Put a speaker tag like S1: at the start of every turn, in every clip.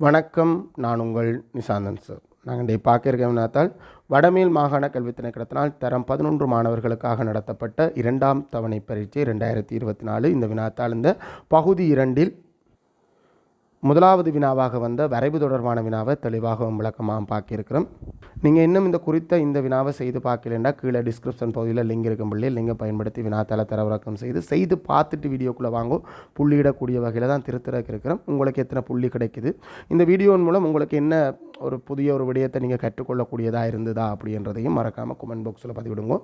S1: வணக்கம். நான் உங்கள் நிசாந்தன் சார். நாங்கள் இன்றைய பார்க்க வினாத்தால் வடமேல் மாகாண கல்வி திணைக்களத்தினால் தரம் பதினொன்று மாணவர்களுக்காக நடத்தப்பட்ட இரண்டாம் தவணை பரீட்சை ரெண்டாயிரத்தி இருபத்தி நாலு இந்த வினாத்தால் இந்த பகுதி இரண்டில் முதலாவது வினாவாக வந்த வரைவு தொடர்பான வினாவை தெளிவாகவும் விளக்கமாக பார்க்கிருக்கிறோம் நீங்கள் இன்னும் இந்த குறித்த இந்த வினாவை செய்து பார்க்கலன்னா கீழே டிஸ்கிரிப்ஷன் பகுதியில் லிங்க் இருக்கும் பிள்ளை. லிங்கை பயன்படுத்தி வினாத்தால தரவிறக்கம் செய்து செய்து பார்த்துட்டு வீடியோக்குள்ளே வாங்கும் புள்ளியிடக்கூடிய வகையில் தான் திருத்தரக்கு இருக்கிறோம். உங்களுக்கு எத்தனை புள்ளி கிடைக்குது? இந்த வீடியோவின் மூலம் உங்களுக்கு என்ன ஒரு புதிய ஒரு விடயத்தை நீங்கள் கற்றுக்கொள்ளக்கூடியதாக இருந்ததா அப்படின்றதையும் மறக்காமல் கமெண்ட் பாக்ஸில் பதிவிடுங்க.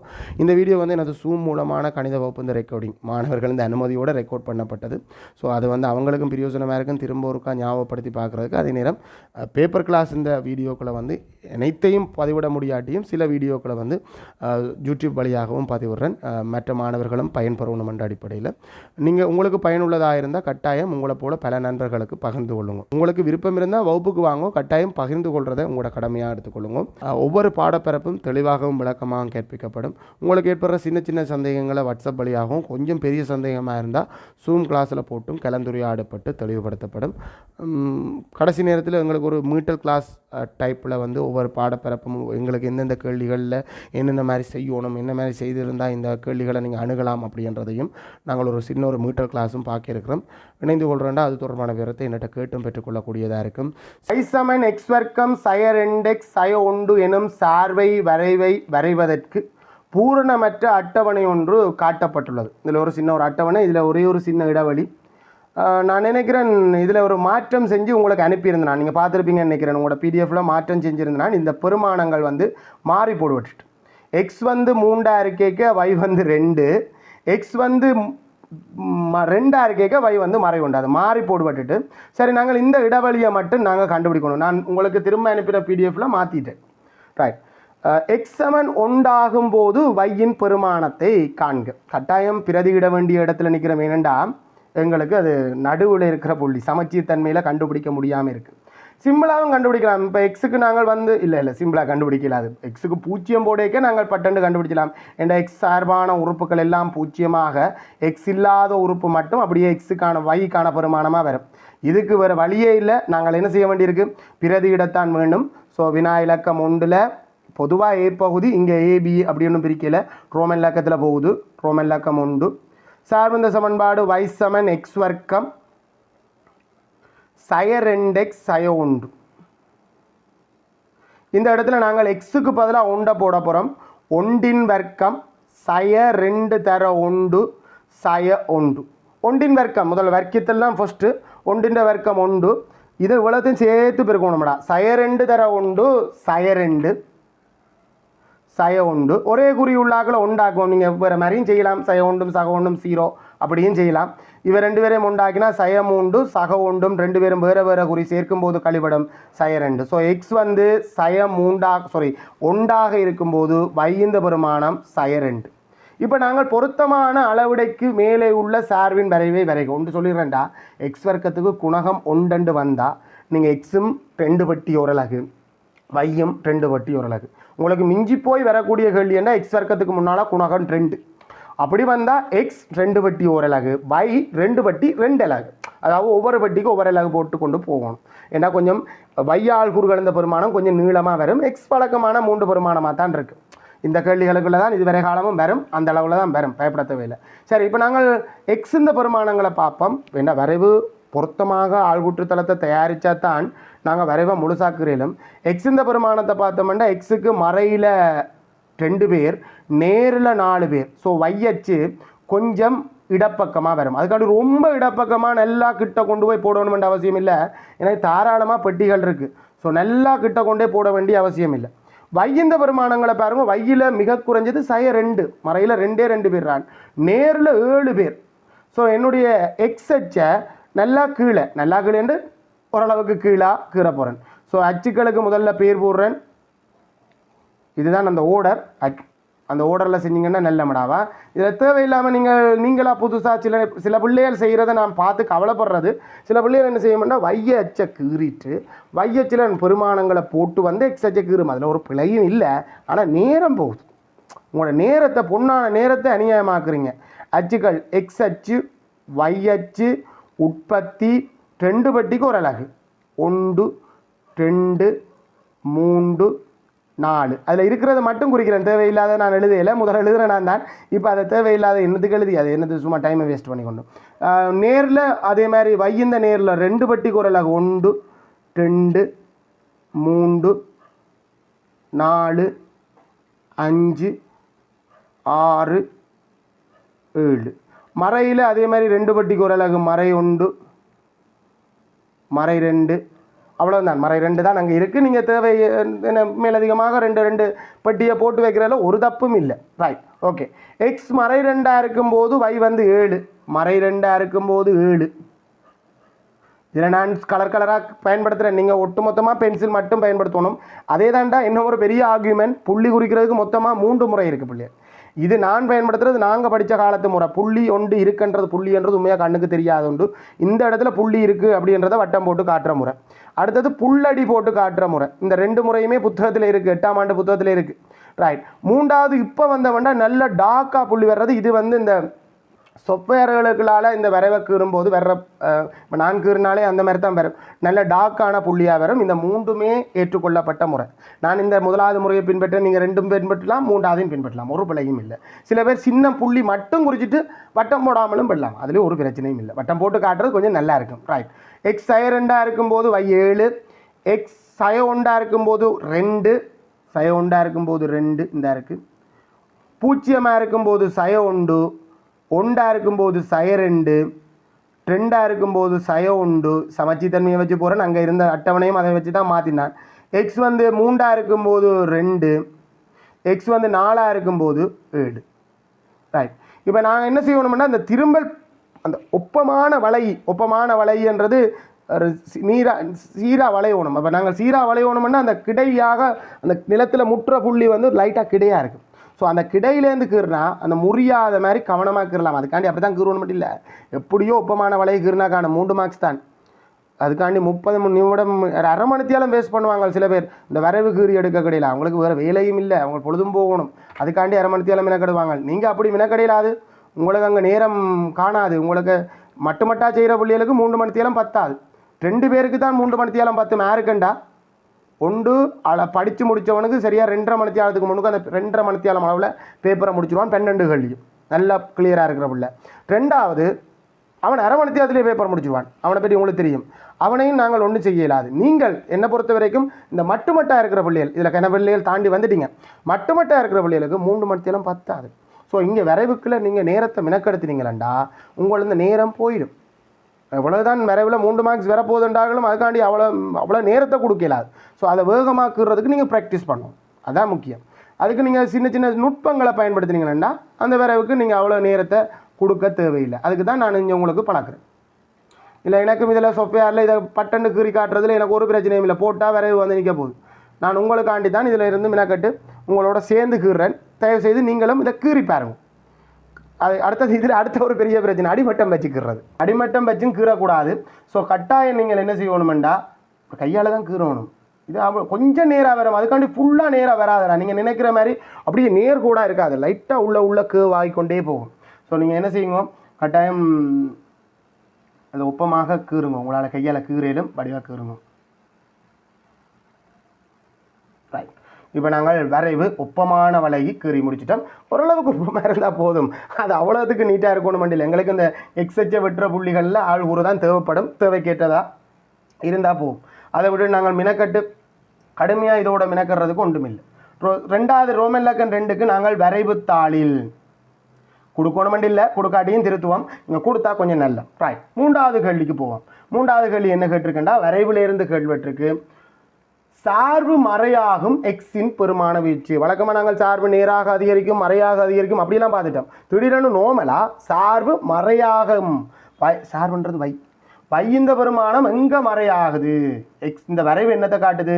S1: இந்த வீடியோ வந்து எனது சூம் மூலமான கணித வகுப்பு இந்த ரெக்கார்டிங் மாணவர்கள் இந்த அனுமதியோடு ரெக்கார்ட் பண்ணப்பட்டது. ஸோ அது வந்து அவங்களுக்கும் பிரயோஜனமாக இருக்கும். திரும்ப ஒரு ஒருக்கா ஞாபகப்படுத்தி பார்க்குறதுக்கு அதே நேரம் பேப்பர் கிளாஸ் இந்த வீடியோக்களை வந்து அனைத்தையும் பதிவிட முடியாட்டியும் சில வீடியோக்களை வந்து யூடியூப் வழியாகவும் பதிவிடுறேன். மற்ற மாணவர்களும் பயன்பெறணும் என்ற அடிப்படையில். நீங்கள் உங்களுக்கு பயனுள்ளதாக இருந்தால் கட்டாயம் உங்களை போல பல நண்பர்களுக்கு பகிர்ந்து கொள்ளுங்க. உங்களுக்கு விருப்பம் இருந்தால் வகுப்புக்கு வாங்க கட்டாயம் பகிர்ந்து கொள்றதை உங்களோட கடமையாக எடுத்துக்கொள்ளுங்க. ஒவ்வொரு பாடப்பரப்பும் தெளிவாகவும் விளக்கமாகவும் கற்பிக்கப்படும் உங்களுக்கு ஏற்படுற சின்ன சின்ன சந்தேகங்களை வாட்ஸ்அப் வழியாகவும் கொஞ்சம் பெரிய சந்தேகமாக இருந்தால் ஜூம் கிளாஸில் போட்டும் கலந்துரையாடப்பட்டு தெளிவுபடுத்தப்படும். கடைசி நேரத்தில் எங்களுக்கு ஒரு மீட்டர் கிளாஸ் டைப்பில் வந்து ஒவ்வொரு பாடப்பரப்பும் எங்களுக்கு எந்தெந்த கேள்விகளில் என்னென்ன மாதிரி செய்யணும் என்ன மாதிரி செய்திருந்தால் இந்த கேள்விகளை நீங்கள் அணுகலாம் அப்படின்றதையும் நாங்கள் ஒரு சின்ன ஒரு மீட்டர் கிளாஸும் பார்க்கிருக்கிறோம் இணைந்து கொள்கிறோண்டா அது தொடர்பான விவரத்தை என்னட்ட கேட்டும் பெற்றுக்கொள்ளக்கூடியதாக இருக்கும். சைசமன் எக்ஸ் வர்க்கம் சயர் இண்டெக்ஸ் சய ஒன்று எனும் சார்வை வரைவை வரைவதற்கு பூரணமற்ற அட்டவணை ஒன்று காட்டப்பட்டுள்ளது. இதில் ஒரு சின்ன ஒரு அட்டவணை இதில் ஒரே ஒரு சின்ன இடைவெளி. நான் நினைக்கிறேன் இதில் ஒரு மாற்றம் செஞ்சு உங்களுக்கு அனுப்பியிருந்தேன் நான். நீங்கள் பார்த்துருப்பீங்கன்னு நினைக்கிறேன். உங்களோட பிடிஎஃப்ல மாற்றம் செஞ்சுருந்தேன் இந்த பெருமானங்கள் வந்து மாறி போடுவிட்டு எக்ஸ் வந்து மூண்டா இருக்கேக்க வை வந்து ரெண்டு. எக்ஸ் வந்து ம- இருக்கேக்க வை வந்து மறை உண்டாது மாறி போடுபட்டுட்டு. சரி நாங்கள் இந்த இடைவெளியை மட்டும் நாங்கள் கண்டுபிடிக்கணும். நான் உங்களுக்கு திரும்ப அனுப்பின பிடிஎஃப்ல மாற்றிட்டேன் ரைட் எக்ஸ் செவன் உண்டாகும் போது வையின் பெருமானத்தை காண்க. கட்டாயம் பிரதியிட வேண்டிய இடத்துல நிற்கிறோம். ஏனென்றால் எங்களுக்கு அது நடுவில் இருக்கிற புள்ளி சமச்சீர் தன்மையில் கண்டுபிடிக்க முடியாமல் இருக்குது சிம்பிளாகவும் கண்டுபிடிக்கலாம். இப்போ எக்ஸுக்கு நாங்கள் வந்து இல்லை இல்லை சிம்பிளாக கண்டுபிடிக்கல அது. எக்ஸுக்கு பூஜ்ஜியம் போடேக்கே நாங்கள் பட்டண்டு கண்டுபிடிக்கலாம். என்ற எக்ஸ் சார்பான உறுப்புகள் எல்லாம் பூஜ்ஜியமாக எக்ஸ் இல்லாத உறுப்பு மட்டும் அப்படியே எக்ஸுக்கான வைக்கான பெருமானமாக வரும். இதுக்கு வேறு வழியே இல்லை. நாங்கள் என்ன செய்ய வேண்டியிருக்கு? பிரதியிடத்தான் வேண்டும். ஸோ வினா இலக்கம் ஒன்றில் பொதுவாக ஏ பகுதி இங்கே ஏபி அப்படின்னு பிரிக்கல. ரோமன் இலக்கத்தில் போகுது. ரோமன் இலக்கம் உண்டு சார்பந்த சமன்பாடு y சமன் எக்ஸ் வர்க்கம். சய ரெண்டு எக்ஸ் சய ஒன்று இந்த இடத்துல நாங்கள் எக்ஸுக்கு பதிலாக ஒண்டை போட போகிறோம் ஒண்டின் வர்க்கம் சய ரெண்டு தர ஒன்று சய ஒன்று ஒண்டின் வர்க்கம் முதல்ல வர்க்கத்தில் தான் ஃபஸ்ட்டு ஒண்டின் வர்க்கம் ஒன்று இது இவ்வளோத்தையும் சேர்த்து பெருக்கணும்டா. சய ரெண்டு தர ஒன்று சய ரெண்டு. சய உண்டு. ஒரே குறி உள்ளாக்கில் உண்டாக்கும் நீங்கள் வேறு மாதிரியும் செய்யலாம். சய உண்டும் சக உண்டும் சீரோ அப்படியும் செய்யலாம். இவர் ரெண்டு பேரையும் உண்டாக்கினா சயம் உண்டு சக உண்டும் ரெண்டு பேரும் வேறு வேறு குறி சேர்க்கும் போது கழிவிடும் சய ரெண்டு. ஸோ எக்ஸ் வந்து சயம் உண்டா சாரி உண்டாக இருக்கும்போது வைந்த பெருமானம் சய ரெண்டு. இப்போ நாங்கள் பொருத்தமான அளவிடைக்கு மேலே உள்ள சார்பின் வரைவை வரைக. ஒன்று சொல்லிடுறேன்டா. எக்ஸ் வர்க்கத்துக்கு குணகம் ஒண்டண்டு வந்தால் நீங்கள் எக்ஸும் ரெண்டு பட்டி ஓரலகு. வையும் ரெண்டு வட்டி ஓரலகு. உங்களுக்கு மிஞ்சி போய் வரக்கூடிய கேள்வி என்ன? எக்ஸ் வர்க்கத்துக்கு முன்னால் குணகம் ரெண்டு. அப்படி வந்தால் எக்ஸ் ரெண்டு வட்டி ஒரு அலகு பை ரெண்டு வட்டி ரெண்டு அலகு அதாவது ஒவ்வொரு வட்டிக்கும் ஒவ்வொரு அலகு போட்டு கொண்டு போகணும். ஏன்னா கொஞ்சம் வையாள் குறுகலந்த பெருமானம் கொஞ்சம் நீளமாக வரும். எக்ஸ் பழக்கமான மூன்று பெருமானமாக தான் இருக்குது இந்த கேள்விகளுக்குள்ள தான் இதுவரை காலமும் வரும். அந்த அளவில் தான் வரும். பயப்பட தேவையில்லை சரி இப்போ நாங்கள் எக்ஸ் இந்த பெருமானங்களை பார்ப்போம். என்ன வரைவு பொருத்தமாக ஆள்கூற்று தயாரித்தா தான் நாங்கள் வரைவோம் முழுசாக்குறேலும் எக்ஸ் இந்த பெருமானத்தை பார்த்தோம்னா எக்ஸுக்கு மறையில் ரெண்டு பேர் நேரில் நாலு பேர். ஸோ வையச்சு கொஞ்சம் இடப்பக்கமாக வரும். அதுக்காண்டி ரொம்ப இடப்பக்கமாக நல்லா கிட்ட கொண்டு போய் போடணுமென்ற அவசியம் இல்லை. ஏன்னா தாராளமாக பெட்டிகள் இருக்குது ஸோ நல்லா கிட்ட கொண்டே போட வேண்டிய அவசியம் இல்லை. வையந்த பெருமானங்களை பாருங்க. வையில் மிக குறைஞ்சது சய ரெண்டு. மறையில் ரெண்டே ரெண்டு பேர் தான். நேரில் ஏழு பேர். ஸோ என்னுடைய எக்ஸ் அச்சை நல்லா கீழே நல்லா கீழேண்டு ஓரளவுக்கு கீழாக கீற போகிறேன் ஸோ அச்சுக்களுக்கு முதல்ல பேர் போடுறேன். இதுதான் அந்த ஓர்டர் அந்த ஓர்டரில் செஞ்சீங்கன்னா நல்ல மடாவா? இதில் தேவையில்லாமல் நீங்கள் நீங்களாக புதுசாக சில சில பிள்ளைகள் செய்கிறத நான் பார்த்து கவலைப்படுறது. சில பிள்ளைகள் என்ன செய்யணும்னா வைய அச்சை கீறிட்டு வையச்சில பெருமானங்களை போட்டு வந்து எக்ஸ் அச்சை கீறும். அதில் ஒரு பிழையும் இல்லை. ஆனால் நேரம் போகுது. உங்களோட நேரத்தை பொண்ணான நேரத்தை அநியாயமாக்குறீங்க. அச்சுக்கள் எக்ஸ் அச்சு y அச்சு உற்பத்தி ரெண்டு பட்டிக்கு ஒரு அலகு. ஒன்று ரெண்டு மூன்று நாலு. அதில் இருக்கிறத மட்டும் குறிக்கிறேன். தேவையில்லாத நான் எழுதையில முதல்ல எழுதுகிறேன் நான் தான். இப்போ அதை தேவையில்லாத என்னதுக்கு எழுதி அது என்னது சும்மா டைமை வேஸ்ட் பண்ணி கொண்டு நேரில் அதே மாதிரி வையந்த நேரில் ரெண்டு பெட்டிக்கு ஒரு அலகு. ஒன்று ரெண்டு மூன்று நாலு அஞ்சு ஆறு ஏழு. மறையில் அதே மாதிரி ரெண்டு பட்டிக்கு ஒரு குரலாக மறை உண்டு மறை ரெண்டு. அவ்வளோதான் மறை ரெண்டு தான் அங்கே இருக்குது நீங்கள் தேவை என்ன மேலதிகமாக ரெண்டு ரெண்டு பெட்டியை போட்டு வைக்கிறதில் ஒரு தப்பும் இல்லை. ரைட் ஓகே எக்ஸ் மறை ரெண்டாக இருக்கும்போது வை வந்து ஏழு. மறை ரெண்டாக இருக்கும்போது ஏழு. இதில் நான் கலர் கலராக பயன்படுத்துகிறேன் நீங்கள் ஒட்டு மொத்தமாக பென்சில் மட்டும் பயன்படுத்தணும். அதே தாண்டா இன்னும் ஒரு பெரிய ஆர்கியூமெண்ட் புள்ளி குறிக்கிறதுக்கு மொத்தமாக மூன்று முறை இருக்குது புள்ளி இது நான் பயன்படுத்துறது நாங்கள் படித்த காலத்து முறை. புள்ளி ஒன்று இருக்குன்றது புள்ளின்றது உண்மையாக கண்ணுக்கு தெரியாத உண்டு இந்த இடத்துல புள்ளி இருக்குது அப்படின்றத வட்டம் போட்டு காட்டுற முறை. அடுத்தது புல்லடி போட்டு காட்டுற முறை. இந்த ரெண்டு முறையுமே புத்தகத்தில் இருக்குது எட்டாம் ஆண்டு புத்தகத்தில் இருக்குது ரைட் மூன்றாவது இப்போ வந்தவன்டா நல்ல டார்க்காக புள்ளி வர்றது. இது வந்து இந்த சொப்பேர்களுக்களால் இந்த விரைவை கீறும்போது வர்ற இப்போ நான் கீறினாலே அந்த மாதிரி தான் வரும். நல்ல டாக்கான புள்ளியாக வரும். இந்த மூன்றுமே ஏற்றுக்கொள்ளப்பட்ட முறை. நான் இந்த முதலாவது முறையை பின்பற்ற நீங்கள் ரெண்டும் பின்பற்றலாம் மூன்றாவதையும் பின்பற்றலாம். ஒரு பிள்ளையும் இல்லை. சில பேர் சின்ன புள்ளி மட்டும் குறிச்சிட்டு வட்டம் போடாமலும் பண்ணலாம் அதுலேயும் ஒரு பிரச்சனையும் இல்லை. வட்டம் போட்டு காட்டுறது கொஞ்சம் நல்லா இருக்கும். ரைட் எக்ஸ் சய ரெண்டாக இருக்கும்போது வை ஏழு. எக்ஸ் சய ஒன்றாக இருக்கும்போது ரெண்டு. சய ஒன்றாக இருக்கும்போது ரெண்டு. இந்த இருக்குது பூச்சியமாக இருக்கும்போது சய உண்டு ஒண்டாக இருக்கும்போது சய ரெண்டு ட்ரெண்டாக இருக்கும்போது சய உண்டு சமச்சித்தன்மையை வச்சு போகிறேன் அங்கே இருந்த அட்டவணையும் அதை வச்சு தான் மாற்றினான் எக்ஸ் வந்து மூண்டாக இருக்கும்போது ரெண்டு எக்ஸ் வந்து நாலாக இருக்கும்போது ஏழு. ரைட் இப்போ நாங்கள் என்ன செய்யணும்னா அந்த திரும்பல் அந்த ஒப்பமான வலை ஒப்பமான வலைன்றது நீரா சீரா வளையணும் அப்போ நாங்கள் சீரா வளையணும்னா அந்த கிடையாக அந்த நிலத்தில் முற்ற புள்ளி வந்து லைட்டாக கிடையாக இருக்குது ஸோ அந்த கிடையிலேருந்து கீறினா அந்த முறியாத மாதிரி கவனமாக கீறலாம். அதுக்காண்டி அப்படி தான் கீறணும் மட்டும் இல்லை. எப்படியோ ஒப்பமான வலையை கீறினாக்கான மூன்று மார்க்ஸ் தான். அதுக்காண்டி முப்பது நிமிடம் அரை மணித்தியாலும் வேஸ்ட் பண்ணுவாங்க சில பேர். இந்த வரவு கீறி எடுக்க கடையில். அவங்களுக்கு வேறு வேலையும் இல்லை. அவங்க பொழுதும் போகணும். அதுக்காண்டி அரை மணித்தியாலும் மினக்கெடுவாங்க. நீங்கள் அப்படி மினக்கடையிலாது. உங்களுக்கு அங்கே நேரம் காணாது. உங்களுக்கு மட்டு மட்டா செய்கிற பிள்ளைகளுக்கு மூன்று மணித்தியாலம் பத்தாது. ரெண்டு பேருக்கு தான் மூன்று மணித்தியாலம் பத்து. மேருக்கண்டா ஒன்று அதை படித்து முடித்தவனுக்கு சரியாக ரெண்டரை மணித்தியாலத்துக்கு முன்னுக்கு அந்த ரெண்டரை மணித்தியாலம் அளவில் பேப்பரை முடிச்சிடுவான் பன்னெண்டு கல்வியும் நல்லா கிளியராக இருக்கிற பிள்ளை. ரெண்டாவது அவன் அரை மணித்தியாலத்திலே பேப்பர் முடிச்சிடுவான் அவனை பற்றி உங்களுக்கு தெரியும். அவனையும் நாங்கள் ஒன்றும் செய்ய இயலாது. நீங்கள் என்னை பொறுத்த வரைக்கும் இந்த மட்டுமட்டாக இருக்கிற பிள்ளைகள் இதில் கன பிள்ளைகள் தாண்டி வந்துட்டீங்க. மட்டுமட்டாக இருக்கிற பிள்ளைகளுக்கு மூன்று மணித்தியாலம் பத்தாது. ஸோ இங்கே விரைவுக்குள்ளே நீங்கள் நேரத்தை மினக்கெடுத்தினீங்களா உங்களுந்து நேரம் போயிடும். இவ்வளவுதான் விரைவில் மூன்று மார்க்ஸ் வரப்போகுதுன்றாலும் அதுக்காண்டி அவ்வளோ அவ்வளோ நேரத்தை கொடுக்கலாது ஸோ அதை வேகமாக்குறதுக்கு நீங்கள் ப்ராக்டிஸ் பண்ணணும் அதான் முக்கியம். அதுக்கு நீங்கள் சின்ன சின்ன நுட்பங்களை பயன்படுத்தினீங்கன்னா அந்த விரைவுக்கு நீங்கள் அவ்வளோ நேரத்தை கொடுக்க தேவையில்லை. அதுக்கு தான் நான் இங்கே உங்களுக்கு பழக்கிறேன் இல்லை எனக்கும் இதில் சொஃப்ட்வேரில் இதை பட்டன்னு கீறி காட்டுறதுல எனக்கு ஒரு பிரச்சனையும் இல்லை. போட்டால் விரைவு வந்து நிற்க போகுது. நான் உங்களுக்காண்டி தான் இதில் இருந்து மினக்கட்டு உங்களோட சேர்ந்து கீறுறேன். தயவுசெய்து நீங்களும் இதை கீறி பாருங்கள் அது அடுத்த இதில் அடுத்த ஒரு பெரிய பிரச்சனை அடிமட்டம் வச்சுக்கிறது. அடிமட்டம் வச்சும் கீறக்கூடாது. ஸோ கட்டாயம் நீங்கள் என்ன செய்யணுமெண்டா? கையால் தான் கீறணும். இது கொஞ்சம் நேராக வரும். அதுக்காண்டி ஃபுல்லாக நேராக வராதுடா. நீங்கள் நினைக்கிற மாதிரி அப்படியே நேர் கூட இருக்காது. லைட்டாக உள்ள உள்ள கேவ் ஆகிக்கொண்டே போகும். ஸோ நீங்கள் என்ன செய்யுங்க? கட்டாயம் அதை ஒப்பமாக கீறுங்க. உங்களால் கையால் கீறேலும் வடிவாக கீறுங்க ரைட் இப்போ நாங்கள் வரைவு ஒப்பமான வலையை கீறி முடிச்சிட்டோம். ஓரளவுக்கு ஒப்பமாக இருந்தால் போதும். அது அவ்வளோத்துக்கு நீட்டாக இருக்கணும் மண்டியில் எங்களுக்கு இந்த எக்ஸச்ச வெட்டுற புள்ளிகளில் ஆள் ஊறு தான் தேவைப்படும். தேவைக்கேற்றதா இருந்தால் போகும் அதை விட நாங்கள் மினக்கட்டு. கடுமையாக இதோட மினக்கிறதுக்கு ஒன்றுமில்லை. ரோ ரெண்டாவது ரோமெல்லக்கன் ரெண்டுக்கு நாங்கள் வரைவு தாளில். கொடுக்கணும் இல்லை கொடுக்காட்டியும் திருத்துவோம். இங்கே கொடுத்தா கொஞ்சம் நல்ல. ரைட் மூன்றாவது கேள்விக்கு போவோம். மூன்றாவது கேள்வி என்ன கேட்டிருக்கேன்டா வரைவில் இருந்து கேள்விட்டிருக்கு சார்பு மறையாகும் எக்ஸின் பெருமான வீழ்ச்சி. வழக்கமாக நாங்கள் சார்பு நேராக அதிகரிக்கும் மறையாக அதிகரிக்கும் அப்படிலாம் பார்த்துட்டோம். திடீரெனு நோமலா சார்பு மறையாகும். பை சார்புன்றது வை வை இந்த பெருமானம் எங்கே மறையாகுது? எக்ஸ் இந்த வரைவு என்னத்தை காட்டுது?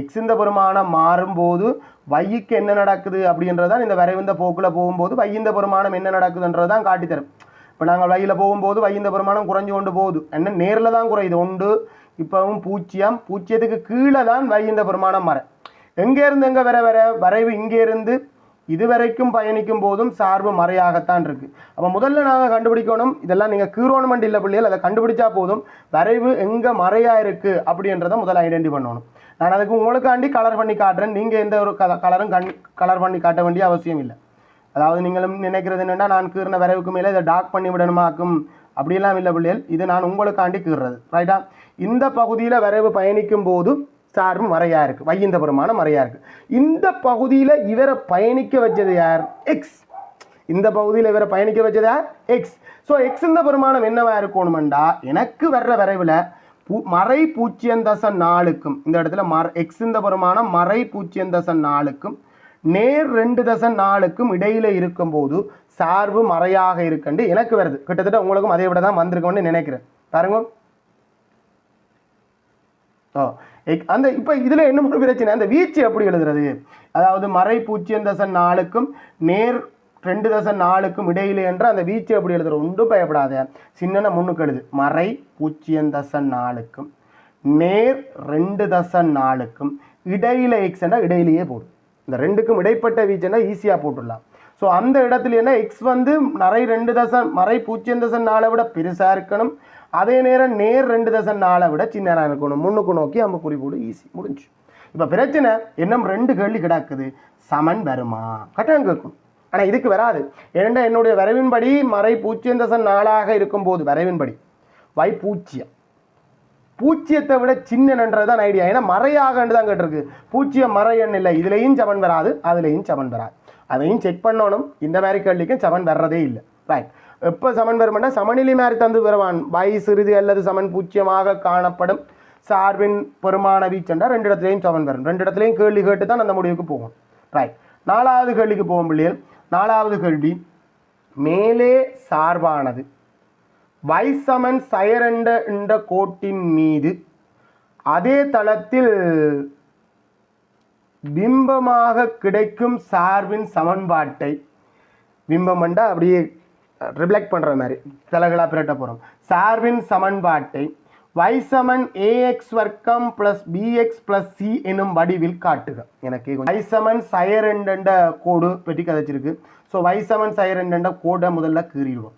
S1: எக்ஸ் இந்த பெருமானம் மாறும்போது வையுக்கு என்ன நடக்குது அப்படின்றதான் இந்த வரைவு இந்த போக்கில் போகும்போது வை இந்த பெருமானம் என்ன நடக்குதுன்றது தான் காட்டித்தரும். இப்போ நாங்கள் வழியில் போகும்போது வை பெருமானம் குறைஞ்சு கொண்டு போகுது. என்ன? நேரில் தான் குறையுது. உண்டு இப்போவும் பூச்சியம் பூச்சியத்துக்கு கீழே தான் வை பெருமானம் மர எங்கேருந்து எங்கே வர வர? வரைவு இங்கேருந்து இதுவரைக்கும் பயணிக்கும் போதும் சார்பு மறையாகத்தான் இருக்குது அப்போ முதல்ல நாங்கள் கண்டுபிடிக்கணும் இதெல்லாம் நீங்கள் கீரோனமெண்ட் இல்லை பிள்ளைகள் அதை கண்டுபிடிச்சா போதும் வரைவு எங்கே மறையாக இருக்குது அப்படின்றத முதல்ல ஐடென்டி பண்ணணும். நான் அதுக்கு உங்களுக்காண்டி கலர் பண்ணி காட்டுறேன். நீங்கள் எந்த ஒரு கலரும் கண் கலர் பண்ணி காட்ட வேண்டிய அவசியம் இல்லை. அதாவது நீங்களும் நினைக்கிறது என்னென்னா நான் கீறின வரைவுக்கு மேலே இதை டாக் பண்ணி விடணுமாக்கும் அப்படியெல்லாம் இல்லை பிள்ளைகள். இது நான் உங்களுக்காண்டி கீறுறது. ரைட்டா இந்த பகுதியில் வரைவு பயணிக்கும் போது சார்பு மறையா இருக்கு. வையந்த பெருமானம் மறையா இருக்கு. இந்த பகுதியில் இவரை பயணிக்க வச்சது யார்? எக்ஸ் இந்த பகுதியில் இவரை பயணிக்க வச்சது யார்? எக்ஸ் ஸோ எக்ஸ் இந்த பெருமானம் என்னவா இருக்கணுமெண்டா? எனக்கு வர்ற வரைவில் பூ மறை பூச்சியந்தசன் நாளுக்கும் இந்த இடத்துல மர எக்ஸ் இந்த பெருமானம் மறை பூச்சியந்தசன் நாளுக்கும் நேர் ரெண்டு தசன் நாளுக்கும் இடையில இருக்கும்போது சார்பு மறையாக இருக்குண்டு எனக்கு வருது. கிட்டத்தட்ட உங்களுக்கும் அதை விட தான் வந்திருக்கும்னு நினைக்கிறேன். பாருங்க. ஓ எக்- அந்த இப்போ இதில் என்ன ஒரு பிரச்சனை? அந்த வீச்சு எப்படி எழுதுறது? அதாவது மறை பூஜ்ஜியம் தசம் நாலுக்கும் நேர் ரெண்டு தசம் நாலுக்கும் இடையில என்ற அந்த வீச்சு எப்படி எழுதுறது? ஒன்றும் பயப்படாத. சின்ன முன்னுக்கு எழுது. மறை பூஜ்ஜியம் தசம் நாலுக்கும் நேர் ரெண்டு தசம் நாலுக்கும் இடையில எக்ஸ் இடையிலேயே போடும் இந்த ரெண்டுக்கும் இடைப்பட்ட வீச்சுன்னா ஈஸியாக போட்டுடலாம். ஸோ அந்த இடத்துல என்ன எக்ஸ் வந்து மறை ரெண்டு தசம் மறை பூஜ்ஜியம் தசம் நாளை விட பெருசாக இருக்கணும். அதே நேரம் நேர் ரெண்டு தசம் நாளை விட சின்னதாக இருக்கணும். முன்னுக்கு நோக்கி நம்ம குறிப்போடு ஈஸி முடிஞ்சு. இப்போ பிரச்சனை இன்னும் ரெண்டு கேள்வி கிடக்குது. சமன் வருமா? கட்டாயம் கேட்கும் ஆனால் இதுக்கு வராது. ஏன்னா என்னுடைய வரைவின்படி மறை பூஜ்ஜியம் தசம் நாளாக இருக்கும்போது வரைவின்படி. வை பூஜ்ஜியம். பூச்சியத்தை விட சின்னன்றது தான் ஐடியா. ஏன்னா மறையாகன்னு தான் கேட்டிருக்கு. பூச்சியம் மறை எண் இல்லை. இதுலேயும் சமன் வராது அதுலேயும் சமன் வராது. அதையும் செக் பண்ணணும். இந்த மாதிரி கேள்விக்கும் சமன் வர்றதே இல்லை. ரைட் எப்போ சமன் வரும்னா சமநிலை மாதிரி தந்து வருவான். வாய் சிறிது அல்லது சமன் பூச்சியமாக காணப்படும். சார்பின் பெருமான வீச்சண்டா ரெண்டு இடத்துலையும் சமன் வரும். ரெண்டு இடத்துலையும் கேள்வி கேட்டு தான் அந்த முடிவுக்கு போகும். ரைட் நாலாவது கேள்விக்கு போகும் பிள்ளைகள். நாலாவது கேள்வி. மேலே சார்பானது. வைசமன் சயரண்ட என்ற கோட்டின் மீது அதே தளத்தில் பிம்பமாக கிடைக்கும் சார்பின் சமன்பாட்டை பிம்பம்ண்டா அப்படியே ரிஃப்ளெக்ட் பண்ணுற மாதிரி தலைகளாக பிரட்ட போகிறோம் சார்பின் சமன்பாட்டை வைசமன் ஏஎக்ஸ் வர்க்கம் plus B X plus C என்னும் வடிவில் காட்டுக. எனக்கு வைசமன் சயரெண்ட கோடு பெட்டி கதைச்சிருக்கு. ஸோ வைசமன் சயரெண்ட கோடை முதல்ல கீறிடுவோம்.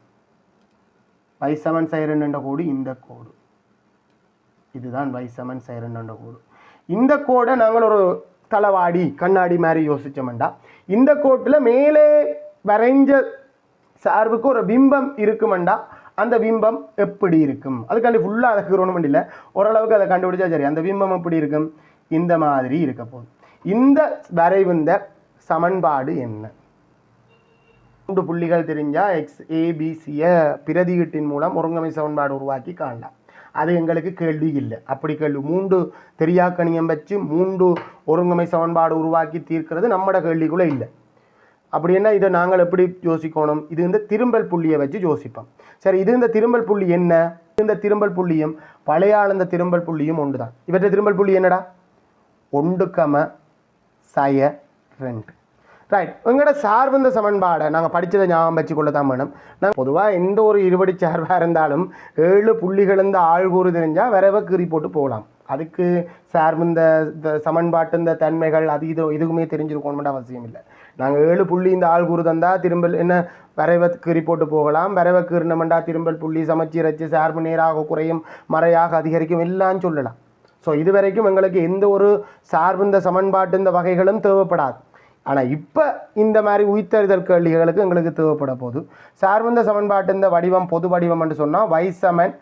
S1: வை செவன் கோடு இந்த கோடு. இதுதான் வை செவன் கோடு. இந்த கோடை நாங்கள் ஒரு தளவாடி கண்ணாடி மாதிரி யோசிச்சோம்டா. இந்த கோட்டில் மேலே வரைஞ்ச சார்புக்கு ஒரு பிம்பம் இருக்குமெண்டா. அந்த பிம்பம் எப்படி இருக்கும்? அதுக்காண்டி ஃபுல்லாக அதை கீறணும் இல்லை ஓரளவுக்கு அதை கண்டுபிடிச்சா சரி அந்த பிம்பம் எப்படி இருக்கும்? இந்த மாதிரி இருக்க போகுது. இந்த வரைவுந்த சமன்பாடு என்ன? மூன்று புள்ளிகள் தெரிஞ்சால் எக்ஸ் ஏபிசியை பிரதியீட்டின் மூலம் ஒருங்கமை சமன்பாடு உருவாக்கி காணலாம். அது எங்களுக்கு கேள்வி இல்லை. அப்படி கேள்வி. மூன்று தெரியாக்கணியம் வச்சு மூன்று ஒருங்கமை சமன்பாடு உருவாக்கி தீர்க்கிறது நம்மட கேள்விக்குள்ளே இல்லை. அப்படின்னா இதை நாங்கள் எப்படி யோசிக்கணும்? இது இந்த திரும்பல் புள்ளியை வச்சு யோசிப்போம். சரி இது இந்த திரும்பல் புள்ளி என்ன? இந்த திரும்பல் புள்ளியும் பழைய ஆளுந்த திரும்பல் புள்ளியும் ஒன்று தான் இவற்றை திரும்பல் புள்ளி என்னடா? ஒன்று கம சய ரெண்டு. ரைட் உங்களோட சார்பந்த சமன்பாடை நாங்கள் படித்ததை ஞாபகம் வச்சுக்கொள்ள தான் வேணும். நாங்கள் பொதுவாக எந்த ஒரு இருபடி சார்பாக இருந்தாலும் ஏழு புள்ளிகள் இந்த ஆழ்கூறு தெரிஞ்சால் விரைவாக கீறி போட்டு போகலாம். அதுக்கு சார்பந்த சமன்பாட்டு இந்த தன்மைகள் அது இது இதுக்குமே தெரிஞ்சிருக்கணும்னு அவசியம் இல்லை. நாங்கள் ஏழு புள்ளி இந்த ஆழ்கூறு தந்தால் திரும்பல் என்ன வரைவ கீறி போட்டு போகலாம். வரைவ கீறினமெண்டா திரும்பல் புள்ளி சமச்சீரச்சு சார்பு நேராக குறையும் மறையாக அதிகரிக்கும் எல்லாம் சொல்லலாம். ஸோ இது வரைக்கும் எங்களுக்கு எந்த ஒரு சார்புந்த சமன்பாட்டு இந்த வகைகளும் தேவைப்படாது. ஆனால் இப்போ இந்த மாதிரி உயிர்த்தறிதல் கேள்விகளுக்கு எங்களுக்கு தேவைப்பட போகுது. சார்பந்த சமன்பாட்டு இந்த வடிவம் பொது வடிவம் என்று சொன்னால் வைசமன்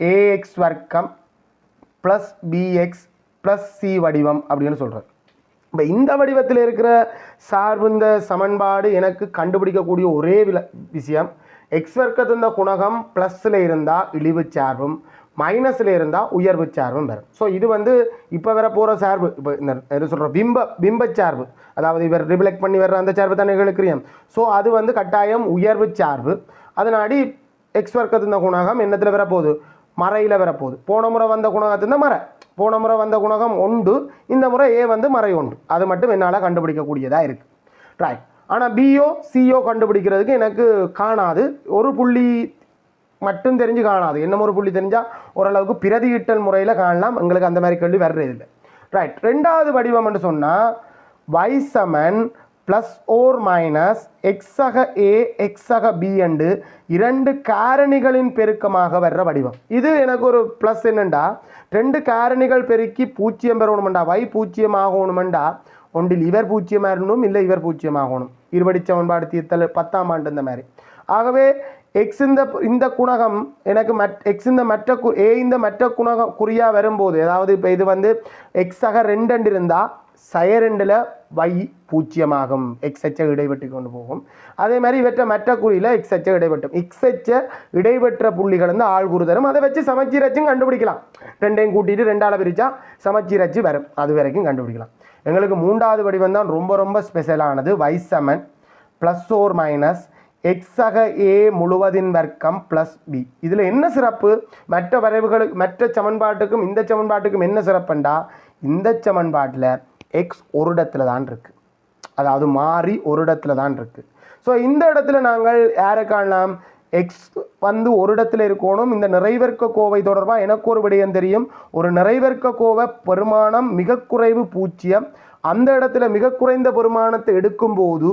S1: ஏஎக்ஸ் வர்க்கம் plus B X plus C வடிவம் அப்படின்னு சொல்கிறது இப்போ இந்த வடிவத்தில் இருக்கிற சார்புந்த சமன்பாடு எனக்கு கண்டுபிடிக்கக்கூடிய ஒரே விஷயம் எக்ஸ் வர்க்கத்தின் குணகம் ப்ளஸில் இருந்தால் இழிவு சார்பும் மைனஸில் இருந்தால் உயர்வு சார்பும் வரும் ஸோ இது வந்து இப்போ வர போகிற சார்பு. இப்போ இந்த என்ன சொல்கிறோம் பிம்ப பிம்ப சார்பு. அதாவது இவர் ரிஃப்ளெக்ட் பண்ணி வர்ற அந்த சார்பு தானே இருக்கிறியம் ஸோ அது வந்து கட்டாயம் உயர்வு சார்பு. அதனாடி எக்ஸ் வர்க்கத்தின் குணகம் என்னத்தில் வரப்போகுது மறையில் வரப்போகுது போன முறை வந்த குணகத்தின் மறை. போன முறை வந்த குணகம் உண்டு இந்த முறை ஏ வந்து மறை உண்டு அது மட்டும் என்னால் கண்டுபிடிக்கக்கூடியதாக இருக்குது ரைட் ஆனால் பிஓ சிஓ கண்டுபிடிக்கிறதுக்கு எனக்கு காணாது. ஒரு புள்ளி மட்டும் தெரிஞ்சு காணாது. என்ன ஒரு புள்ளி தெரிஞ்சால் ஓரளவுக்கு பிரதியிட்டல் முறையில் காணலாம். எங்களுக்கு அந்த மாதிரி கேள்வி வர்றது இல்லை. ரைட் ரெண்டாவது வடிவம்னு சொன்னால் வைசமன் ப்ளஸ் ஓர் மைனஸ் எக்ஸக ஏ எக்ஸக பி அண்டு இரண்டு காரணிகளின் பெருக்கமாக வர்ற வடிவம். இது எனக்கு ஒரு ப்ளஸ் என்னண்டா? ரெண்டு காரணிகள் பெருக்கி பூஜ்ஜியம் பெறணுமெண்டா? வை பூஜ்ஜியம் ஆகணுமெண்டா ஒன்றில் இவர் பூஜ்ஜியமாக இருக்கணும் இல்லை இவர் பூஜ்ஜியம் ஆகணும் இருபடி சமன்பாடு தீர்த்தல் பத்தாம் ஆண்டு இந்த மாதிரி. ஆகவே எக்ஸ் இந்த இந்த குணகம் எனக்கு மட் எக்ஸ் இந்த மற்ற கு ஏ இந்த மற்ற குணகம் குறியாக வரும்போது அதாவது இப்போ இது வந்து எக்ஸாக ரெண்டு இருந்தால் சய ரெண்டில் வை பூஜ்ஜியமாகும். எக்ஸ் எச்ச இடைவெட்டி கொண்டு போகும். அதே மாதிரி இவற்றை மற்ற குறியில் எக்ஸ் எச்ச இடைவெட்டும் எக்ஸ் எச்ச இடைவெற்ற புள்ளிகள் வந்து ஆள் குரு தரும் அதை வச்சு சமச்சீரச்சும் கண்டுபிடிக்கலாம். ரெண்டையும் கூட்டிட்டு ரெண்டால் பிரித்தா சமச்சீரச்சு வரும். அது வரைக்கும் கண்டுபிடிக்கலாம். எங்களுக்கு மூன்றாவது வடிவம் தான் ரொம்ப ரொம்ப ஸ்பெஷலானது வைசமன் ப்ளஸ் ஓர் மைனஸ் எக்ஸக ஏ முழுவதின் வர்க்கம் ப்ளஸ் பி இதில் என்ன சிறப்பு? மற்ற வரைவுகளுக்கு மற்ற சமன்பாட்டுக்கும் இந்த சமன்பாட்டுக்கும் என்ன சிறப்புண்டா? இந்த சமன்பாட்டில் எக்ஸ் ஒரு இடத்துல தான் இருக்குது அதாவது மாறி ஒரு இடத்துல தான் இருக்குது ஸோ இந்த இடத்துல நாங்கள் யாரை காணலாம்? எக்ஸ் வந்து ஒரு இடத்துல இருக்கணும். இந்த நிறைவர்க்க கோவை தொடர்பாக எனக்கு ஒரு விடயம் தெரியும். ஒரு நிறைவர்க்க கோவை பெருமானம் மிக குறைவு பூஜ்ஜியம் அந்த இடத்துல மிக குறைந்த பெருமானத்தை எடுக்கும்போது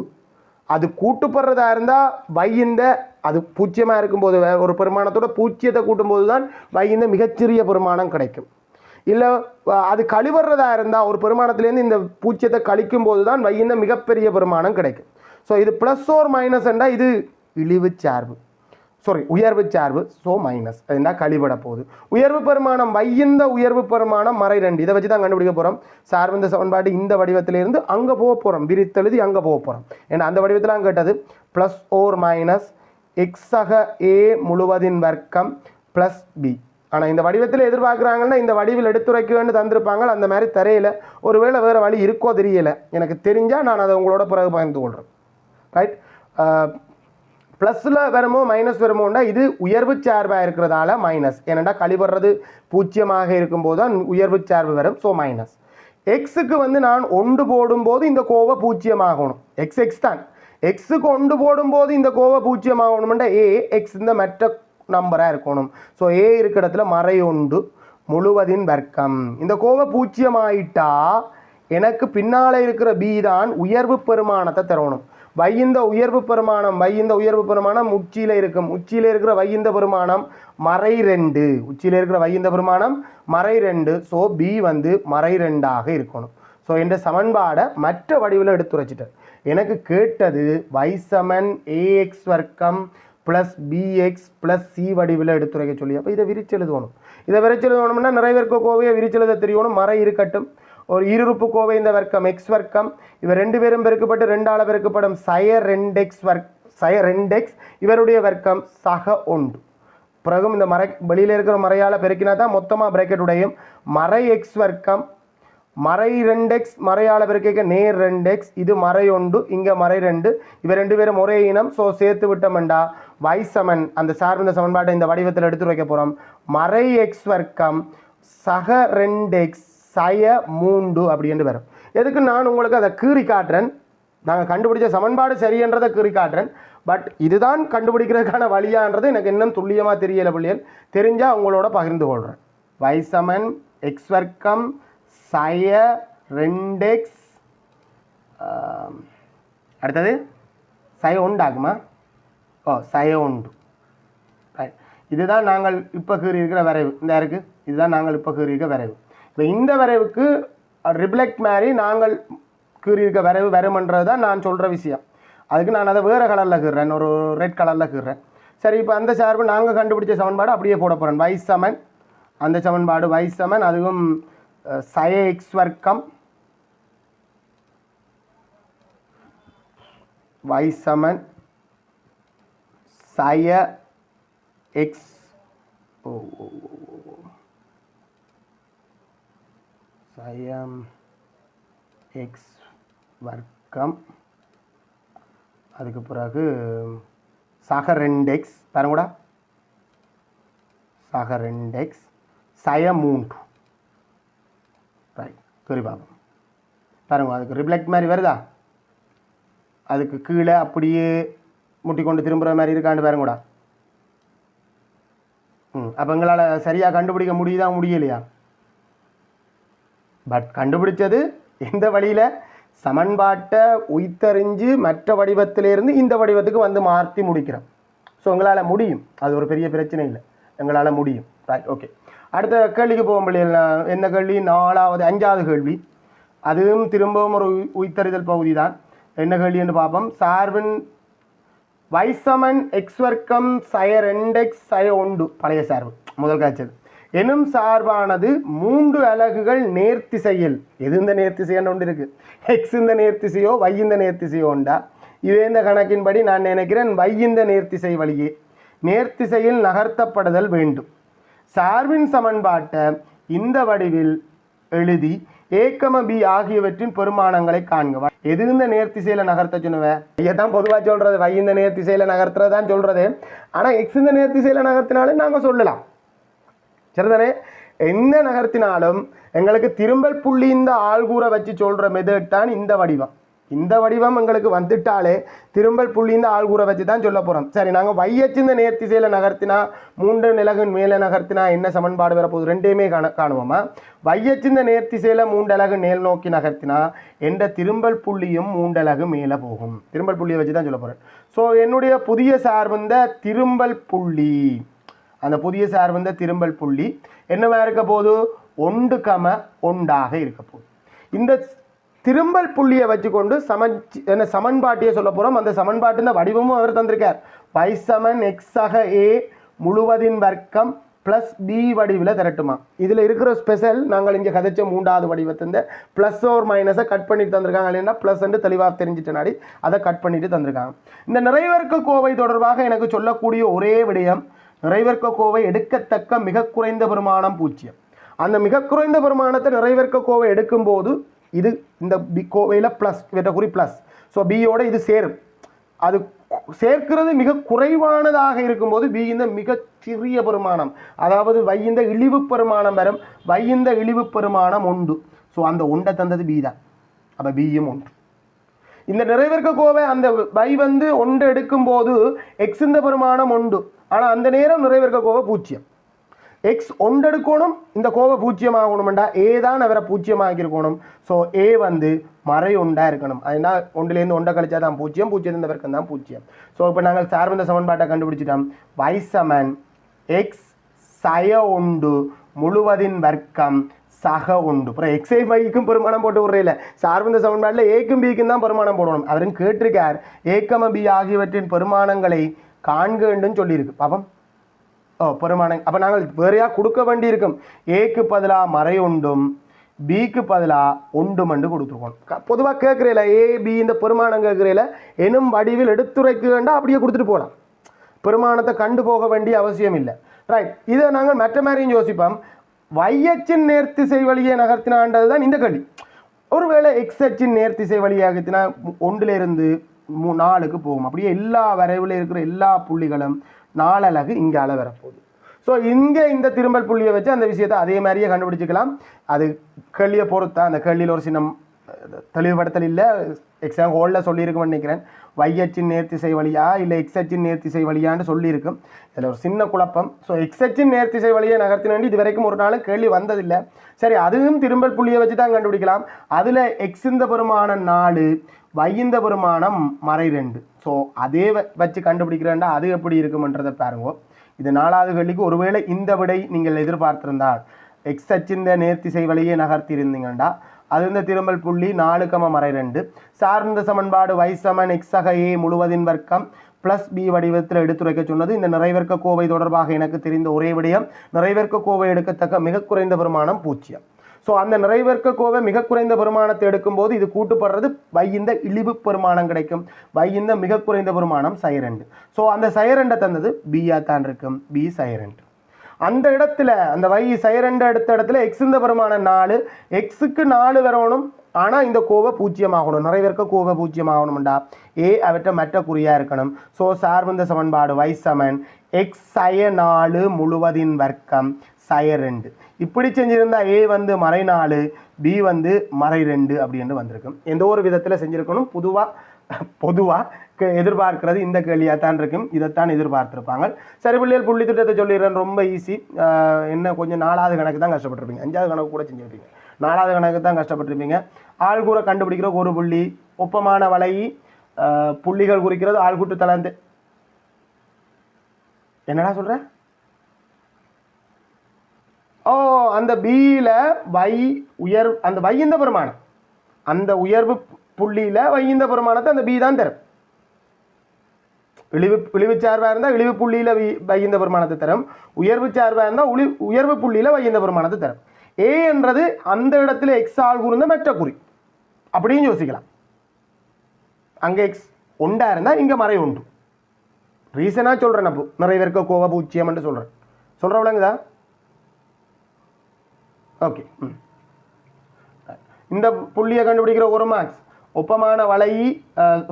S1: அது கூட்டுப்படுறதா இருந்தால் வையிந்த அது பூஜ்ஜியமாக இருக்கும்போது ஒரு பெருமானத்தோட பூஜ்ஜியத்தை கூட்டும்போது தான் வையிந்த மிகச்சிறிய பெருமானம் கிடைக்கும். இல்லை அது கழிவறதா இருந்தால் ஒரு பெருமானத்திலேருந்து இந்த பூச்சியத்தை கழிக்கும் போது தான் வையிந்த மிகப்பெரிய பெருமானம் கிடைக்கும். ஸோ இது ப்ளஸ் ஓர் மைனஸ் என்றால் இது இழிவு சார்பு. சாரி உயர்வு சார்பு ஸோ மைனஸ் என்ன? கழிவிட போகுது. உயர்வு பெருமானம் வையந்த உயர்வு பெருமானம் மறை ரெண்டு. இதை வச்சு தான் கண்டுபிடிக்க போகிறோம் சார்பந்த சமன்பாடு இந்த வடிவத்திலிருந்து அங்கே போக போகிறோம் விரித்தெழுதி அங்கே போக போகிறோம் ஏன்னா அந்த வடிவத்தில் கேட்டது. ப்ளஸ் ஓர் மைனஸ் எக்ஸக ஏ முழுவதின் வர்க்கம் ப்ளஸ் பி ஆனால் இந்த வடிவத்தில் எதிர்பார்க்குறாங்கன்னா இந்த வடிவில் எடுத்துரைக்க வேண்டும் தந்திருப்பாங்க. அந்த மாதிரி தரையில் ஒருவேளை வேறு வழி இருக்கோ தெரியலை. எனக்கு தெரிஞ்சால் நான் அதை உங்களோட பிறகு பகிர்ந்து கொள்கிறேன் ரைட் ப்ளஸில் வருமோ மைனஸ் வருமோன்னா இது உயர்வு சார்பாக இருக்கிறதால மைனஸ் ஏனெண்டா கழிவறது பூஜ்ஜியமாக இருக்கும்போது தான் உயர்வு சார்பு வரும் ஸோ மைனஸ் எக்ஸுக்கு வந்து நான் ஒன்று போடும்போது இந்த கோவை பூஜ்ஜியமாகணும். எக்ஸ் எக்ஸ் தான். எக்ஸுக்கு ஒன்று போடும்போது இந்த கோவை பூஜ்ஜியமாகணும்ன்ற ஏ எக்ஸ் இந்த மற்ற நம்பராக இருக்கணும். ஸோ ஏ இருக்கிற இடத்துல மறை ஒன்று முழுவதின் வர்க்கம். இந்த கோவை பூஜ்ஜியமாயிட்டா எனக்கு பின்னால் இருக்கிற பி தான் உயர்வு பெருமானத்தை தரணும். வையந்த உயர்வு பெருமானம் வையந்த உயர்வு பெருமானம் உச்சியில் இருக்கும். உச்சியில் இருக்கிற வையந்த பெருமானம் மறை ரெண்டு உச்சியில் இருக்கிற வையந்த பெருமானம் மறை ரெண்டு ஸோ பி வந்து மறை ரெண்டாக இருக்கணும். ஸோ இந்த சமன்பாடை மற்ற வடிவில் எடுத்துரைச்சிட்டேன் எனக்கு கேட்டது வைசமன் ஏஎக்ஸ் வர்க்கம் plus B X plus C வடிவில் எடுத்துரைக்க சொல்லி. அப்போ இதை விரிச்செழுதணும். இதை விரிச்செழுதணும்னா நிறைவேற்க கோவையை விரிச்செழுத தெரியணும் மறை இருக்கட்டும். ஒரு இருறுப்பு கோவை இந்த வர்க்கம் எக்ஸ் வர்க்கம். இவர் ரெண்டு பேரும் பெருக்கப்பட்டு ரெண்டால் பெருக்கப்படும் சய ரெண்டெக்ஸ் வர்க் சய ரெண்டெக்ஸ் இவருடைய வர்க்கம் சக ஒன்று. பிறகும் இந்த மறை வெளியில் இருக்கிற மறையால் பெருக்கினா தான் மொத்தமாக பிரேக்கெட் உடையும். மறை எக்ஸ் வர்க்கம் மறை ரெண்டெக்ஸ் மறையாள பெருக்க நேர் ரெண்டெக்ஸ். இது மறை ஒன்று இங்கே மறை ரெண்டு. இவை ரெண்டு பேரும் ஒரே இனம் ஸோ சேர்த்து விட்டோம்டா வைசமன் அந்த சார்ந்த சமன்பாட்டை இந்த வடிவத்தில் எடுத்து வைக்க போகிறோம் மறை எக்ஸ் வர்க்கம் சக ரெண்டெக்ஸ். சய மூண்டு அப்படின்னு வரும். எதுக்கு நான் உங்களுக்கு அதை கீறி காட்டுறேன்? நாங்கள் கண்டுபிடிச்ச சமன்பாடு சரியன்றதை கீறி காட்டுறேன். பட் இதுதான் கண்டுபிடிக்கிறதுக்கான வழியான்றது எனக்கு இன்னும் துல்லியமாக தெரியல பிள்ளைகள் தெரிஞ்சால் உங்களோட பகிர்ந்து கொள்கிறேன் வைசமன் எக்ஸ் வர்க்கம் சய ரெண்டெக்ஸ் அடுத்தது சய உண்டாகுமா ஓ சய உண்டு இதுதான் நாங்கள் இப்போ கீறி இருக்கிற வரைவு. இந்த இருக்குது இதுதான் நாங்கள் இப்போ கீறி இருக்கிற வரைவு. இப்போ இந்த வரைவுக்கு ரிப்ளெக்ட் மாதிரி நாங்கள் கீறியிருக்க வரைவு வருமன்றது தான் நான் சொல்கிற விஷயம். அதுக்கு நான் அதை வேறு கலரில் கீறேன் ஒரு ரெட் கலரில் கீறேன் சரி இப்போ அந்த சார்பு நாங்கள் கண்டுபிடிச்ச சமன்பாடு அப்படியே போட போகிறேன் வைஸ் சமன் அந்த சமன்பாடு வைஸ் சமன் அதுவும் சய எக்ஸ் வர்க்கம் வை சமன் சய எக்ஸ் ஓ ஓ, ஓ, ஓ, ஓ. சயம் எக்ஸ் வர்க்கம். அதுக்கு பிறகு சக ரெண்டெக்ஸ் பாருங்கூடா சக ரெண்டெக்ஸ் சய மூன்று. ரைட் சரி பார்ப்போம் பாருங்க அதுக்கு ரிப்ளெக்ட் மாதிரி வருதா? அதுக்கு கீழே அப்படியே முட்டி கொண்டு திரும்புகிற மாதிரி இருக்கான்னு பாருங்கூடா ம் அப்போ எங்களால் சரியாக கண்டுபிடிக்க முடியுதா முடியலையா? பட் கண்டுபிடிச்சது எந்த வழியில்? சமன்பாட்டை உய்த்தறிஞ்சு மற்ற வடிவத்திலிருந்து இந்த வடிவத்துக்கு வந்து மாற்றி முடிக்கிறோம். ஸோ எங்களால் முடியும். அது ஒரு பெரிய பிரச்சனை இல்லை. எங்களால் முடியும். ரைட் ஓகே அடுத்த கேள்விக்கு போகும் பிள்ளைகள். என்ன கேள்வி? நாலாவது அஞ்சாவது கேள்வி. அதுவும் திரும்பவும் ஒரு உய்- உய்த்தறிதல் பகுதி தான் என்ன கேள்வின்னு பார்ப்போம். சார்பின் வைசமன் எக்ஸ் வர்க்கம் சய ரெண்டெக்ஸ் சய உண்டு பழைய சார்பு. முதல் காய்ச்சது எனும் சார்பானது மூன்று அலகுகள் நேர்த்திசையில் எது இந்த நேர்த்திசைன்னு ஒன்று இருக்குது எக்ஸ் இந்த நேர்த்திசையோ வை இந்த நேர்த்திசையோ உண்டா? இவே இந்த கணக்கின்படி நான் நினைக்கிறேன் வை இந்த நேர்த்திசை வழியே நேர்த்திசையில் நகர்த்தப்படுதல் வேண்டும். சார்பின் சமன்பாட்டை இந்த வடிவில் எழுதி ஏக்கம பி ஆகியவற்றின் பெருமானங்களை காண்க. எது இந்த நேர்த்திசையில் நகர்த்த சொன்னுவேன் ஐயத்தான் பொதுவாக சொல்கிறது வை இந்த நேர்த்திசையில் நகர்த்துறதான் சொல்கிறது ஆனால் எக்ஸ் இந்த நேர்த்திசையில் நகர்த்தினாலும் நாங்கள் சொல்லலாம். சரிதானே எந்த நகர்த்தினாலும் எங்களுக்கு திரும்பல் புள்ளி இந்த ஆள்கூரை வச்சு சொல்கிற மெதட் தான் இந்த வடிவம். இந்த வடிவம் எங்களுக்கு வந்துட்டாலே திரும்பல் புள்ளி இந்த ஆள்கூரை வச்சு தான் சொல்ல போகிறோம் சரி நாங்கள் வையச்சு இந்த நேர்த்திசையில நகர்த்தினா மூன்று நிலகின் மேலே நகர்த்தினா என்ன சமன்பாடு வரப்போகுது? ரெண்டையுமே காண காணுவோமா? வையச்சு இந்த மூண்டலகு மேல் நோக்கி நகர்த்தினா என்ற திரும்பல் புள்ளியும் மூண்டலகு மேலே போகும். திரும்பல் புள்ளியை வச்சு தான் சொல்ல போகிறேன் ஸோ என்னுடைய புதிய சார்பு இந்த திரும்பல் புள்ளி. அந்த புதிய சார் இந்த திரும்பல் புள்ளி என்னவா இருக்க போது ஒன்று கம ஒன்றாக இருக்க போகுது. இந்த திரும்பல் புள்ளியை வச்சுக்கொண்டு சமன் என்ன சமன்பாட்டையே சொல்ல போகிறோம் அந்த சமன்பாட்டின் வடிவமும் அவர் தந்திருக்கார். பை சமன் எக்ஸ் ஆக ஏ முழுவதின் வர்க்கம் ப்ளஸ் பி வடிவில் திரட்டுமா? இதில் இருக்கிற ஸ்பெஷல் நாங்கள் இங்கே கதைச்ச மூன்றாவது வடிவத்தை இந்த ப்ளஸ் ஓர் மைனஸை கட் பண்ணிட்டு தந்திருக்காங்க. இல்லைன்னா ப்ளஸ் தெளிவாக தெரிஞ்சிட்டனாடி அதை கட் பண்ணிட்டு தந்திருக்காங்க. இந்த நிறைவேற்க கோவை தொடர்பாக எனக்கு சொல்லக்கூடிய ஒரே விடயம் நிறைவேற்க கோவை எடுக்கத்தக்க மிக குறைந்த பெருமானம் பூஜ்ஜியம் அந்த மிக குறைந்த பெருமானத்தை நிறைவேற்க கோவை எடுக்கும்போது இது இந்த பி கோவையில் ப்ளஸ் இவற்றை குறி ப்ளஸ் ஸோ பியோட இது சேரும். அது சேர்க்கிறது மிக குறைவானதாக இருக்கும்போது பி இந்த மிக சிறிய பெருமானம் அதாவது வையந்த இழிவு பெருமானம் வரும். வையந்த இழிவு பெருமானம் உண்டு. ஸோ அந்த உண்டை தந்தது பி தான். அப்போ பியும் ஒன்று இந்த நிறைவேற்க கோவை அந்த வை வந்து ஒன்று எடுக்கும்போது எக்ஸ் இந்த பெருமானம் உண்டு. ஆனால் அந்த நேரம் நிறைவேற்க கோவை பூஜ்ஜியம் எக்ஸ் ஒன்றெடுக்கணும் இந்த கோவை பூஜ்ஜியம் ஆகணும்டா ஏ தான் அவரை பூஜ்ஜியம் ஆகியிருக்கணும் ஸோ ஏ வந்து மறை ஒண்டா இருக்கணும் அதுனா ஒன்றுலேருந்து ஒன்றை கழிச்சா தான் பூஜ்ஜியம் பூஜ்ஜியம் இந்த வரைக்கும் தான் பூஜ்ஜியம் ஸோ இப்போ நாங்கள் சார்பந்த சமன்பாட்டை கண்டுபிடிச்சிட்டோம். வைசமன் எக்ஸ் சய உண்டு முழுவதின் வர்க்கம் சக உண்டு. அப்புறம் எக்ஸை வைக்கும் பெருமானம் போட்டு விடுறீல சார்பந்த சமன்பாட்டில் ஏக்கும் பிக்கும் தான் பெருமானம் போடணும். அவரும் கேட்டிருக்கார் ஏக்கம பி ஆகியவற்றின் பெருமானங்களை காண்கன்னு சொல்லியிருக்கு. பாவம் ஓ பெருமானம் அப்போ நாங்கள் வேறையா கொடுக்க வேண்டியிருக்கும். ஏக்கு பதிலாக மறை உண்டும் பிக்கு பதிலாக உண்டுமண்டு கொடுத்துருக்கோம். பொதுவாக கேட்குறீல ஏ பி இந்த பெருமானம் கேட்குறீல எனும் வடிவில் எடுத்துரைக்க வேண்டாம் அப்படியே கொடுத்துட்டு போகலாம் பெருமானத்தை கண்டு போக வேண்டிய அவசியம் இல்லை. ரைட் இதை நாங்கள் மற்ற மாதிரியும் யோசிப்போம். வையச்சின் நேர்த்திசை வழியை நகர்த்தினான்றது தான் இந்த கல்வி ஒருவேளை எக்ஸ் அச்சின் நேர்த்திசை வழியாகத்தினா ஒன்றிலிருந்து மூ நாலுக்கு போகும். அப்படியே எல்லா வரைவில் இருக்கிற எல்லா புள்ளிகளும் நாலலகு இங்கே அள வரப்போகுது ஸோ இங்கே இந்த திரும்பல் புள்ளியை வச்சு அந்த விஷயத்தை அதே மாதிரியே கண்டுபிடிச்சிக்கலாம். அது கேள்வியை பொறுத்தா அந்த கேள்வியில் ஒரு சின்ன தெளிவுபடுத்தல் இல்லை. எக்ஸாம் ஹோலில் சொல்லியிருக்கும்னு நினைக்கிறேன். வையச்சின் நேர்த்திசை வழியா இல்லை எக்ஸச்சின் நேர்த்திசை வழியான்னு சொல்லியிருக்கும். இதில் ஒரு சின்ன குழப்பம். ஸோ எக்ஸச்சின் நேர்த்திசை வழியை நகர்த்தினு இது வரைக்கும் ஒரு நாள் கேள்வி வந்ததில்லை. சரி அதுவும் திரும்பல் புள்ளியை வச்சு தான் கண்டுபிடிக்கலாம். அதில் எக்ஸ் இந்த பெருமானம் நாலு வைந்த பெருமானம் மறை ரெண்டு. ஸோ அதே வ- வச்சு கண்டுபிடிக்கிறேன்டா அது எப்படி இருக்குமன்றதை பாருங்க. இது நாலாவது கேள்விக்கு ஒருவேளை இந்த விடை நீங்கள் எதிர்பார்த்திருந்தால் எக்ஸ் அச்சிந்த நேர்த்திசை வழியே நகர்த்தி இருந்தீங்கண்டா அது இந்த திரும்பல் புள்ளி நாலு கம மறை ரெண்டு. சார்ந்த சமன்பாடு வைசமன் சமன் எக்ஸ் அகையே முழுவதின் வர்க்கம் ப்ளஸ் பி வடிவத்தில் எடுத்துரைக்க சொன்னது. இந்த நிறைவேற்க கோவை தொடர்பாக எனக்கு தெரிந்த ஒரே விடயம் நிறைவேற்க கோவை எடுக்கத்தக்க மிக குறைந்த பெருமானம் பூஜ்ஜியம். ஸோ அந்த நிறைவேற்க கோவை மிக குறைந்த பெருமானத்தை எடுக்கும்போது இது கூட்டுப்படுறது வையிந்த இழிவு பெருமானம் கிடைக்கும். வையிந்த மிக குறைந்த பெருமானம் சைரண்டு. ஸோ அந்த சைரண்டை தந்தது பியா தான் இருக்கும் பி சைரண்ட். அந்த இடத்துல அந்த வை சைரண்டு எடுத்த இடத்துல எக்ஸ் இந்த பெருமானம் நாலு. எக்ஸுக்கு நாலு வரணும். ஆனால் இந்த கோவை பூஜ்ஜியமாகணும் நிறைவேற்க கோவை பூஜ்ஜியமாகணும்டா ஏ அவற்றை மற்ற குறியாக இருக்கணும் ஸோ சார்பந்த சமன்பாடு வை சமன். எக்ஸ் சய நாலு முழுவதின் வர்க்கம். சய ரெண்டு இப்படி செஞ்சுருந்தா ஏ வந்து மறை நாலு பி வந்து மறை ரெண்டு அப்படின்னு வந்திருக்கும். எந்த ஒரு விதத்தில் செஞ்சுருக்கணும்? பொதுவாக பொதுவாக எதிர்பார்க்கிறது இந்த கேள்வியாக தான் இருக்கும். இதைத்தான் எதிர்பார்த்துருப்பாங்க. சரி பிள்ளைகள் புள்ளி திட்டத்தை சொல்லிடுறேன். ரொம்ப ஈஸி என்ன கொஞ்சம் நாலாவது கணக்கு தான் கஷ்டப்பட்டிருப்பீங்க. அஞ்சாவது கணக்கு கூட செஞ்சுருப்பீங்க. நாலாவது கணக்கு தான் கஷ்டப்பட்டிருப்பீங்க ஆள்கூரை கண்டுபிடிக்கிற ஒரு புள்ளி ஒப்பமான வலை புள்ளிகள் குறிக்கிறது ஆள்கூட்டு தளந்து என்னடா சொல்கிறேன் ஓ அந்த பியில் வை உயர் அந்த வையந்த பெருமானம். அந்த உயர்வு புள்ளியில் வையந்த பெருமானத்தை அந்த பி தான் தரும். இழிவு இழிவு சார்பாக இருந்தால் இழிவு புள்ளியில் வி வைந்த பெருமானத்தை தரும். உயர்வு சார்பாக இருந்தால் உளி உயர்வு புள்ளியில் வைந்த பெருமானத்தை தரும். ஏ என்றது அந்த இடத்துல எக்ஸ் ஆள் கூர்ந்த மற்ற குறி. அப்படின்னு யோசிக்கலாம். அங்கே எக்ஸ் ஒண்டா இருந்தால் இங்கே மறை உண்டு. ரீசனாக சொல்கிறேன் அப்போ நிறைய பேருக்கு கோவ பூச்சியம்னு சொல்கிறேன் சொல்கிறவளங்குதா ஓகே ம் mm. இந்த புள்ளியை கண்டுபிடிக்கிற ஒரு மார்க்ஸ் ஒப்பமான வலை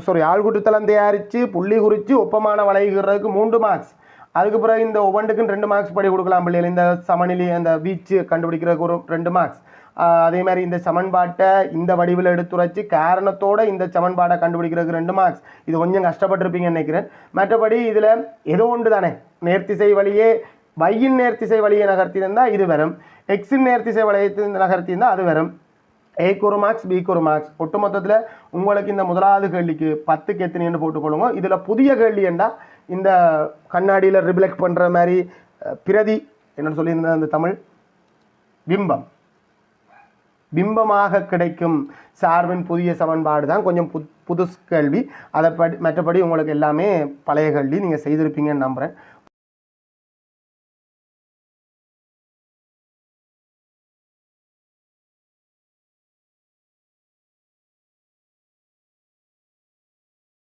S1: சாரி ஆள்குட்டுத்தளம் தயாரித்து புள்ளி குறித்து ஒப்பமான வளைகிறதுக்கு மூன்று மார்க்ஸ் அதுக்கு பிறகு இந்த ஒவ்வொன்றுக்கும் ரெண்டு மார்க்ஸ் படி கொடுக்கலாம் பிள்ளைகள். இந்த சமநிலை அந்த வீச்சு கண்டுபிடிக்கிறதுக்கு ஒரு ரெண்டு மார்க்ஸ் அதே மாதிரி இந்த சமன்பாட்டை இந்த வடிவில் எடுத்துரைச்சி காரணத்தோட இந்த சமன்பாட்டை கண்டுபிடிக்கிறதுக்கு ரெண்டு மார்க்ஸ் இது கொஞ்சம் கஷ்டப்பட்டிருப்பீங்கன்னு நினைக்கிறேன். மற்றபடி இதில் ஏதோ ஒன்று தானே. நேர்த்திசை வழியே வையின் நேர்த்திசை வழியை நகர்த்தியிருந்தால் இது வரும். எக்ஸின் நேர்த்திசை வளையத்தில் நகர்த்தியிருந்தால் அது வரும். ஏக்கு ஒரு மார்க்ஸ் பிக்கு ஒரு மார்க்ஸ் ஒட்டுமொத்தத்தில் உங்களுக்கு இந்த முதலாவது கேள்விக்கு பத்துக்கு எத்தனைன்னு போட்டுக்கொள்ளுங்க இதில் புதிய கேள்வி என்றா இந்த கண்ணாடியில் ரிப்ளெக்ட் பண்ணுற மாதிரி பிரதி என்னன்னு சொல்லியிருந்த அந்த தமிழ் பிம்பம். பிம்பமாக கிடைக்கும் சார்பின் புதிய சமன்பாடு தான் கொஞ்சம் புத் புது கேள்வி. அதை படி மற்றபடி உங்களுக்கு எல்லாமே பழைய கேள்வி. நீங்கள் செய்திருப்பீங்கன்னு நம்புகிறேன்